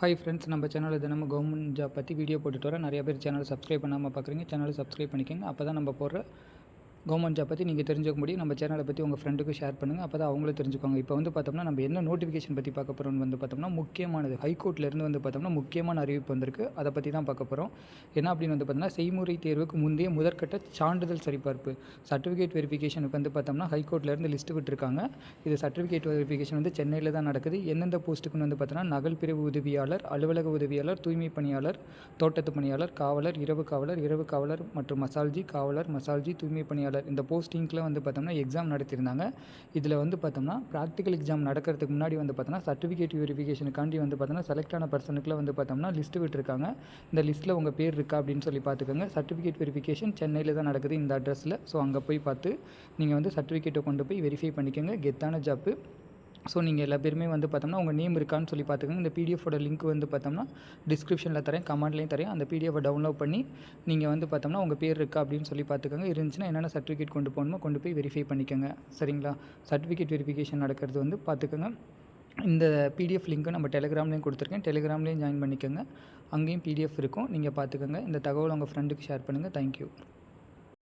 Hi friends நம்ம சேனலில் தினமும் கவர்மெண்ட் ஜாப் பற்றி வீடியோ போட்டுட்டு வர நிறைய பேர் சேனலை சப்ஸ்கிரைப் பண்ணாமல் பார்க்குறீங்க சேனலை சப்ஸ்கிரைப் பண்ணிக்கோங்க. அப்போ தான் நம்ம போடுற கவர்மெண்ட் ஜாப் பற்றி நீங்கள் தெரிஞ்சுக்க முடியும். நம்ம சேனலை பற்றி உங்கள் ஃப்ரெண்டுக்கு ஷேர் பண்ணுங்கள் அப்போ தான் அவங்களும் தெரிஞ்சுக்கோங்க இப்போ வந்து பார்த்தோம்னா நம்ம என்ன நோட்டிஃபிகேஷன் பற்றி பார்க்க போகிறோம்னு வந்து பார்த்தோம்னா முக்கியமானது ஹைகோர்ட்லேருந்து வந்து பார்த்தோம்னா முக்கியமான அறிவிப்பு வந்திருக்கு. அதை பற்றி தான் பார்க்க போகிறோம் என்ன அப்படின்னு வந்து பார்த்தோம்னா செய்முறை தேர்வுக்கு முந்தைய முதற்கட்ட சான்றிதழ் சரிபார்ப்பு சர்டிஃபிகேட் வெரிஃபிகேஷனுக்கு வந்து பார்த்தோம்னா ஹைகோர்ட்லேருந்து லிஸ்ட்டு விட்டுருக்காங்க. இது சர்டிஃபிகேட் வெரிஃபிகேஷன் வந்து சென்னையில் தான் நடக்குது. எந்தெந்த போஸ்ட்டுக்குன்னு வந்து பார்த்தோம்னா நகல் பிரிவு உதவியாளர் அலுவலக உதவியாளர் தூய்மை பணியாளர் தோட்டத்து பணியாளர் காவலர் இரவு காவலர் இரவு காவலர் மற்றும் மசால்ஜி காவலர் மசால்ஜி தூய்மை பணியாளர் இந்த போஸ்டிங்கில் வந்து பார்த்தோம்னா எக்ஸாம் நடத்தியிருந்தாங்க இதில் வந்து பார்த்தோம்னா ப்ராக்டிக்கல் எக்ஸாம் நடக்கிறதுக்கு முன்னாடி வந்து பார்த்தோம்னா சர்டிஃபிகேட் வெரிஃபிகேஷனுக்காண்டி வந்து பார்த்தோம்னா செலக்ட் ஆன பர்சனுக்குலாம் வந்து பார்த்தோம்னா லிஸ்ட்டு விட்டுருக்காங்க. இந்த லிஸ்ட்டில் உங்கள் பேர் இருக்கா அப்படின்னு சொல்லி பார்த்துக்கோங்க சர்டிஃபிகேட் வெரிஃபிகேஷன் சென்னையில் தான் நடக்குது இந்த அட்ரஸில் ஸோ அங்கே போய் பார்த்து நீங்கள் வந்து சர்டிஃபிகேட்டை கொண்டு போய் வெரிஃபை பண்ணிக்கோங்க. கெத்தான ஜாப்பு ஸோ நீங்கள் எல்லா பேருமே வந்து பார்த்தோம்னா உங்கள் நேம் இருக்கான்னு சொல்லி பார்த்துக்கோங்க இந்த பிடிஎஃபோட லிங்க் வந்து பார்த்தோம்னா டிஸ்கிரிப்ஷனில் தரேன் கமெண்ட்லேயும் தரேன். அந்த பிடிஎஃபை டவுன்லோட் பண்ணி நீங்கள் வந்து பார்த்தோம்னா உங்கள் பேர் இருக்கா அப்படின்னு சொல்லி பார்த்துக்கோங்க இருந்துச்சுன்னா என்னென்ன சர்டிஃபிகேட் கொண்டு போகணுமோ கொண்டு போய் வெரிஃபை பண்ணிக்கோங்க. சரிங்களா? சர்டிஃபிகேட் வெரிஃபிகேஷன் நடக்கிறது வந்து பார்த்துக்கோங்க இந்த பிடிஎஃப் லிங்க்கை நம்ம டெலிகிராம்லேயும் கொடுத்துருக்கேன். டெலிகிராம்லேயும் ஜாயின் பண்ணிக்கோங்க. அங்கேயும் பிடிஎஃப் இருக்கும். நீங்கள் பார்த்துக்கோங்க இந்த தகவலை உங்கள் ஃப்ரெண்டுக்கு ஷேர் பண்ணுங்கள் தேங்க்யூ